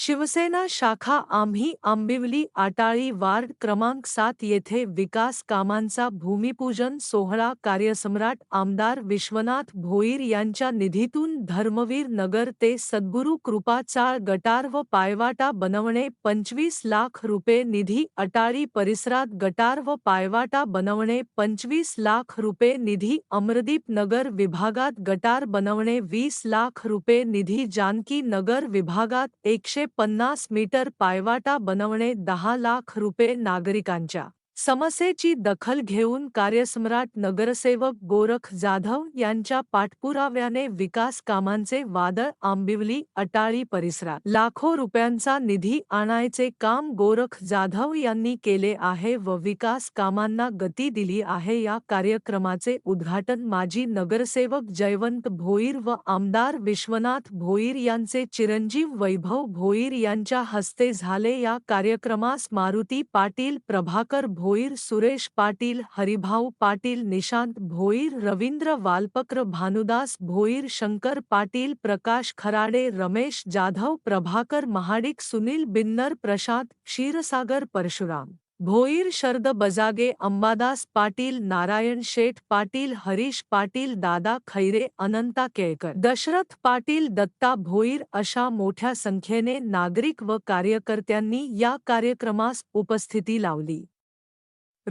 शिवसेना शाखा आम्ही आंबिवली आटाळी वार्ड क्रमांक सात येथे विकास कामांचा भूमिपूजन सोहळा कार्यसम्राट आमदार विश्वनाथ भोईर यांच्या निधीतून धर्मवीर नगर ते सद्गुरू कृपाचाळ गटार व पायवाटा बनवणे पंचवीस लाख रुपये निधी अटाळी परिसरात गटार व पायवाटा बनवणे पंचवीस लाख रुपये निधी अमरदीप नगर विभागात गटार बनवणे वीस लाख रुपये निधी जानकी नगर विभागात एकशे पन्नास मीटर पायवाटा बनवणे दहा लाख रुपये नागरिकांच्या. समस्येची दखल घेऊन कार्यसम्राट नगरसेवक गोरख जाधव यांच्या पाठपुराव्याने विकास कामांचे वादळ आंबिवली अटाळी परिसरात. लाखो रुपयांचा निधी आणायचे काम गोरख जाधव यांनी केले आहे व विकास कामांना गती दिली आहे. या कार्यक्रमाचे उद्घाटन माजी नगरसेवक जयवंत भोईर व आमदार विश्वनाथ भोईर यांचे चिरंजीव वैभव भोईर यांच्या हस्ते झाले. या कार्यक्रमास मारुती पाटील प्रभाकर भो भोईर, सुरेश पाटील, हरिभाऊ पाटील, निशांत भोईर, रवींद्र वालपक्र, भानुदास भोईर, शंकर पाटील, प्रकाश खराडे, रमेश जाधव, प्रभाकर महाडिक, सुनील बिन्नर, प्रशांत, क्षीरसागर परशुराम. भोईर, शरद बजागे, अंबादास पाटील, नारायण शेठ पाटील, हरीश पाटील, दादा खैरे, अनंता केळकर. दशरथ पाटील, दत्ता भोईर अशा मोठ्या संख्येने नागरिक व कार्यकर्त्यांनी या कार्यक्रमास उपस्थिती लावली.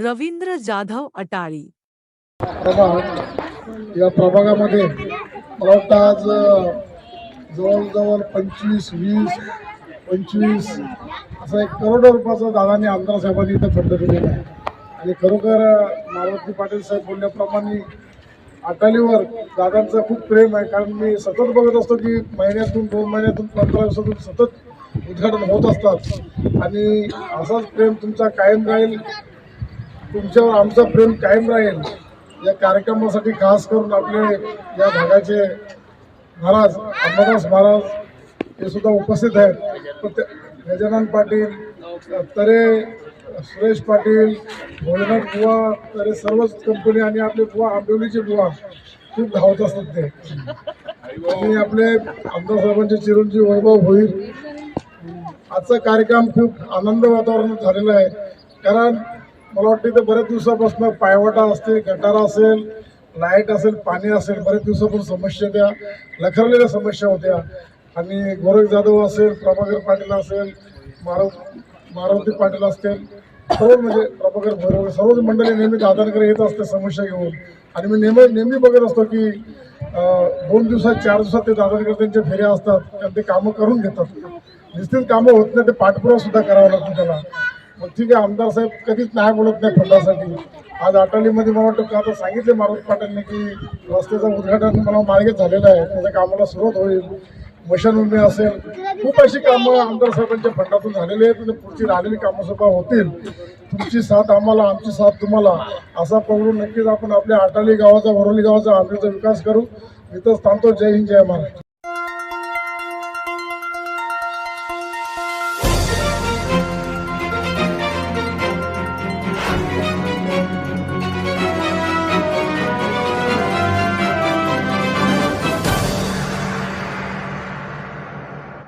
रवींद्र जाधव अटाळी प्रभाग या प्रभागामध्ये मला वाटतं आज जवळजवळ पंचवीस वीस पंचवीस असा एक करोडो रुपयाचा दादांनी आमदार साहेबांनी इथं फंड केलेला आहे. आणि खरोखर मारुती पाटील साहेब बोलल्याप्रमाणे अटालीवर दादांचं खूप प्रेम आहे. कारण मी सतत बघत असतो की महिन्यातून दोन महिन्यातून पंधरा दिवसातून सतत उद्घाटन होत असतात. आणि असाच प्रेम तुमचा कायम राहील. तुमच्यावर आमचं प्रेम कायम राहील. या कार्यक्रमासाठी खास करून आपले या भागाचे महाराज अंबादास महाराज हे सुद्धा उपस्थित आहेत. ते गजानन पाटील तरे सुरेश पाटील भोलेनाथ बुवा तरे सर्वच कंपनी आणि आपले बुवा आंबिवलीचे बुवा खूप धावत असतात ते. आणि आपले आमदार साहेबांचे चिरंजीव वैभव होईल आजचा कार्यक्रम खूप आनंद वातावरणात झालेला आहे. कारण मला वाटतं इथं बऱ्याच दिवसापासून पायवाटा असते गटारा असेल लाइट असेल पाणी असेल बऱ्याच दिवसापासून समस्या त्या लखरलेल्या समस्या होत्या. आणि गोरख जाधव असेल प्रभाकर पाटील असेल मारव मारुती पाटील असतील सर्व म्हणजे प्रभाकर भैरव सर्वच मंडळी नेहमी दादांकडे येत असते समस्या घेऊन. आणि मी नेहमी नेहमी बघत असतो की दोन दिवसात चार दिवसात ते दादांकडे त्यांच्या फेऱ्या असतात आणि ते कामं करून घेतात. निश्चित कामं होत नाही ते पाठपुरावा सुद्धा करावा लागतो त्याला. मग ठीक आहे आमदार साहेब कधीच नाही बोलत नाही फंडासाठी. आज अटालीमध्ये मला वाटतं का आता सांगितले मारुती पाटीलने की रस्त्याचं उद्घाटन मला मार्गेच झालेलं आहे. त्याच्या कामाला सुरुवात होईल. मशानभूमी असेल. खूप अशी कामं आमदार साहेबांच्या फंडातून झालेली आहेत. आणि पुढची राहिलेली कामं सुद्धा होतील. तुमची साथ आम्हाला आमची साथ तुम्हाला. असा पकडून नक्कीच आपण आपल्या अटाली गावाचा वरोली गावाचा आंबेचा विकास करू इथंच थांबतो. जय हिंद जय महाराष्ट्र.